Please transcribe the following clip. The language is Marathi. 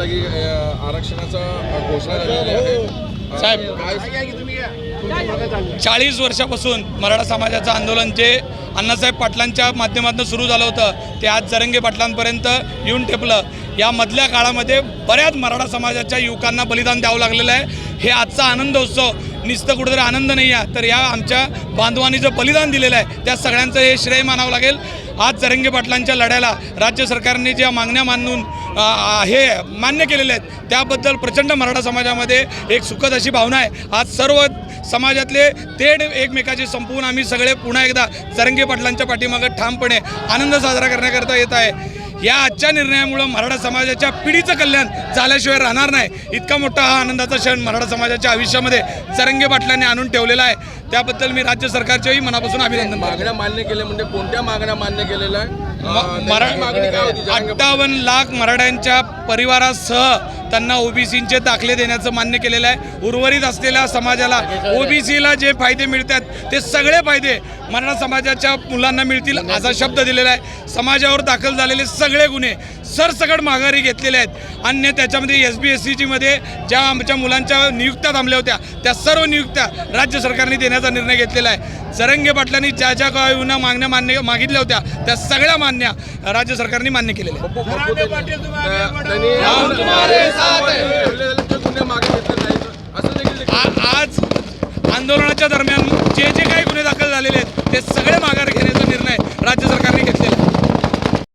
आरक्षणाचा घोषणा झालेली आहे. अ, साहेब. काय चाळीस वर्षापासून मराठा समाजाचं आंदोलन जे अण्णासाहेब पाटलांच्या माध्यमातून सुरू झालं होतं ते आज जरंगे पाटलांपर्यंत येऊन ठेपलं. या मधल्या काळामध्ये बऱ्याच मराठा समाजाच्या युवकांना बलिदान द्यावं लागलेलं आहे. हे आजचा आनंद उत्सव. नुसतं कुठेतरी आनंद नाही आहे. तर या आमच्या बांधवांनी जो बलिदान दिलेलं आहे त्या सगळ्यांचं हे श्रेय मानावं लागेल. आज जरंगे पाटलांच्या लढ्याला राज्य सरकारने ज्या मागण्या मानून हे मान्य केलेले आहेत त्याबद्दल प्रचंड मराठा समाजामध्ये एक सुखद अशी भावना आहे. आज सर्व समाजातले तेढ एकमेकाचे संपवून आम्ही सगळे पुन्हा एकदा जरंगे पाटलांच्या पाठीमागं ठामपणे आनंद साजरा करण्याकरता येत आहे. या आजच्या निर्णयामुळं मराठा समाजाच्या पिढीचं कल्याण झाल्याशिवाय राहणार नाही. इतका मोठा हा आनंदाचा क्षण मराठा समाजाच्या आयुष्यामध्ये जरंगे पाटलांनी आणून ठेवलेला आहे. त्याबद्दल मी राज्य सरकारचेही मनापासून अभिनंदन मागण्या मान्य केल्या म्हणजे कोणत्या मागण्या मान्य केलेल्या आहे अठ्ठावन्न लाख मराठ्यांच्या परिवारासह त्यांना ओबीसींचे दाखले देण्याचं मान्य केलेलं आहे. उर्वरित असलेल्या समाजाला ओबीसीला जे फायदे मिळतात ते सगळे फायदे मराठा समाजाच्या मुलांना मिळतील असा शब्द दिलेला आहे. समाजावर दाखल झालेले सगळे गुन्हे सरसकट माघारी घेतलेले आहेत. अन्य त्याच्यामध्ये एस बी एस सी मध्ये ज्या आमच्या मुलांच्या नियुक्त्या थांबल्या होत्या त्या सर्व नियुक्त्या राज्य सरकारने देण्याचा निर्णय घेतलेला आहे. जरंगे पाटलांनी ज्या ज्या काही मागण्या मान्य मागितल्या होत्या त्या सगळ्या मान्य राज्य सरकारने मान्य केलेल्या आज आंदोलनाच्या दरम्यान जे जे काही गुन्हे दाखल झालेले आहेत ते